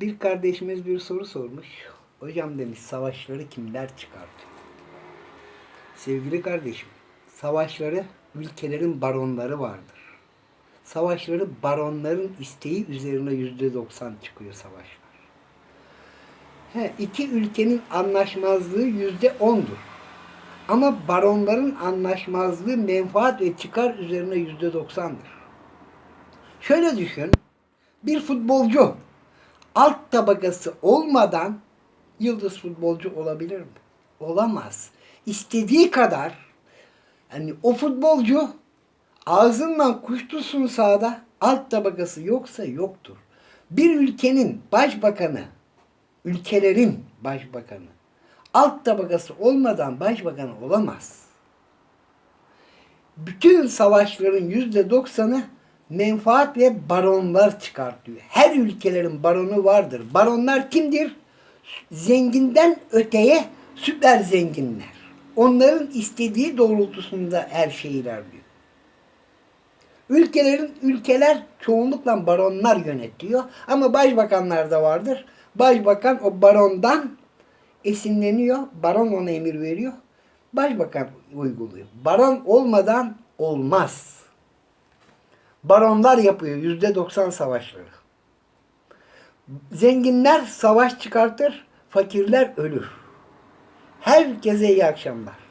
Bir kardeşimiz bir soru sormuş. Hocam demiş savaşları kimler çıkartıyor? Sevgili kardeşim, savaşları ülkelerin baronları vardır. Savaşları baronların isteği üzerine yüzde doksan çıkıyor savaşlar. He, iki ülkenin anlaşmazlığı yüzde ondur. Ama baronların anlaşmazlığı menfaat ve çıkar üzerine yüzde doksandır. Şöyle düşün. Bir futbolcu alt tabakası olmadan yıldız futbolcu olabilir mi? Olamaz. İstediği kadar yani o futbolcu ağzından kuş tutsun sahada alt tabakası yoksa yoktur. Bir ülkenin başbakanı, ülkelerin başbakanı alt tabakası olmadan başbakan olamaz. Bütün savaşların yüzde doksanı menfaat ve baronlar çıkartıyor. Her ülkelerin baronu vardır. Baronlar kimdir? Zenginden öteye süper zenginler. Onların istediği doğrultusunda her şey ilerliyor. Ülkelerin ülkeler çoğunlukla baronlar yönetiyor ama başbakanlar da vardır. Başbakan o barondan esinleniyor. Baron ona emir veriyor. Başbakan uyguluyor. Baron olmadan olmaz. Baronlar yapıyor yüzde doksan savaşları. Zenginler savaş çıkartır, fakirler ölür. Herkese iyi akşamlar.